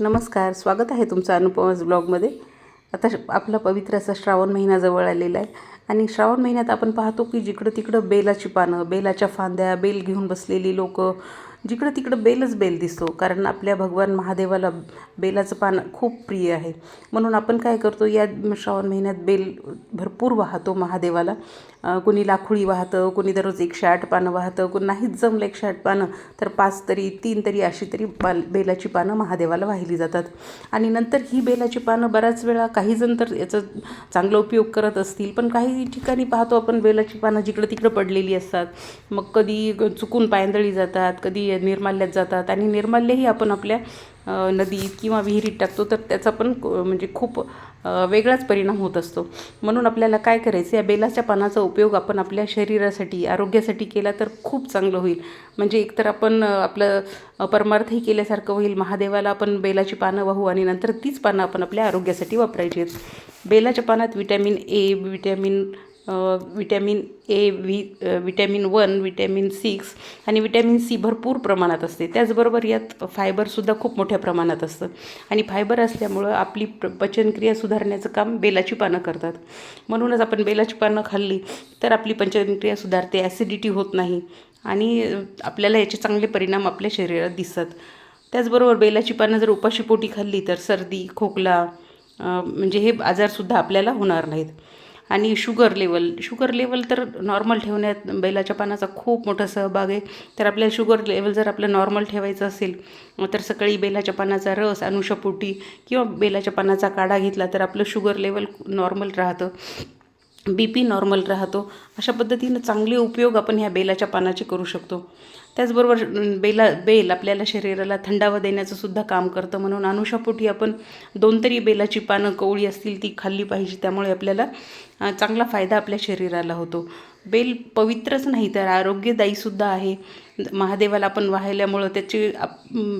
नमस्कार स्वागत आहे तुमचं अनुपमाज ब्लॉगमध्ये. आता आपला पवित्र असा श्रावण महिना जवळ आलेला आहे. आणि श्रावण महिन्यात आपण पाहतो की जिकडं तिकडं बेलाची पानं बेलाच्या फांद्या बेल घेऊन बसलेली लोक जिकडं तिकडं बेलच बेल दिसतो. कारण आपल्या भगवान महादेवाला बेलाचं पान खूप प्रिय आहे. म्हणून आपण काय करतो या श्रावण महिन्यात बेल भरपूर वाहतो महादेवाला. कोणी लाखुळी वाहतं कोणी दररोज एकशे आठ पानं वाहतं कोणी नाहीच जमलं एकशे आठ पानं तर पाच तरी तीन तरी अशी तरी बाल बेलाची पानं महादेवाला वाहिली जातात. आणि नंतर ही बेलाची पानं बऱ्याच वेळा काही जण तर याचा चांगला उपयोग करत असतील पण काही ठिकाणी पाहतो आपण बेलाची पानं जिकडं तिकडं पडलेली असतात. मग कधी चुकून पायंदळी जातात कधी निर्माल्यात जातात आणि निर्माल्यही आपण आपल्या नदीत किंवा विहिरीत टाकतो तर त्याचा पण म्हणजे खूप वेगळाच परिणाम होत असतो. म्हणून आपल्याला काय करायचं या बेलाच्या पानाचा उपयोग आपण आपल्या शरीरासाठी आरोग्यासाठी केला तर खूप चांगलं होईल. म्हणजे एकतर आपण आपलं परमार्थही केल्यासारखं होईल. महादेवाला आपण बेलाची पानं वाहू आणि नंतर तीच पानं आपण आपल्या आरोग्यासाठी वापरायची आहेत. बेलाच्या पानात vitamin A vitamin vitamin A V vitamin one vitamin six आणि विटॅमिन सी भरपूर प्रमाणात असते. त्याचबरोबर यात फायबरसुद्धा खूप मोठ्या प्रमाणात असतं. आणि फायबर असल्यामुळं आपली प्र पचनक्रिया सुधारण्याचं काम बेलाची पानं करतात. म्हणूनच आपण बेलाची पानं खाल्ली तर आपली पचनक्रिया सुधारते ॲसिडिटी होत नाही आणि आपल्याला याचे चांगले परिणाम आपल्या शरीरात दिसतात. त्याचबरोबर बेलाची पानं जर उपाशीपोटी खाल्ली तर सर्दी खोकला म्हणजे हे आजारसुद्धा आपल्याला होणार नाहीत. आणि शुगर लेवल शुगर लेवल तर नॉर्मल ठेवण्यात बैलाच्या पानाचा खूप मोठा सहभाग आहे. तर आपल्याला शुगर लेवल जर आपलं नॉर्मल ठेवायचं असेल तर सकाळी बेलाच्या पानाचा रस अनुषपोटी किंवा बेलाच्या पानाचा काढा घेतला तर आपलं शुगर लेवल नॉर्मल राहतं. बी पी नॉर्मल राहतो. अशा पद्धतीनं चांगले उपयोग आपण ह्या बेलाच्या पानाचे करू शकतो. त्याचबरोबर बेला बेल आपल्याला शरीराला थंडावा देण्याचं सुद्धा काम करतं. म्हणून अनुषापोटी आपण दोन तरी बेलाची पानं कवळी असतील ती खाल्ली पाहिजे. त्यामुळे आपल्याला चांगला फायदा आपल्या शरीराला होतो. बेल पवित्रच नाही तर आरोग्यदायीसुद्धा आहे. महादेवाला आपण वाहिल्यामुळं त्याचे आप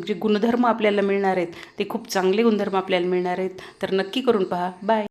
जे गुणधर्म आपल्याला मिळणार आहेत ते खूप चांगले गुणधर्म आपल्याला मिळणार आहेत. तर नक्की करून पहा. बाय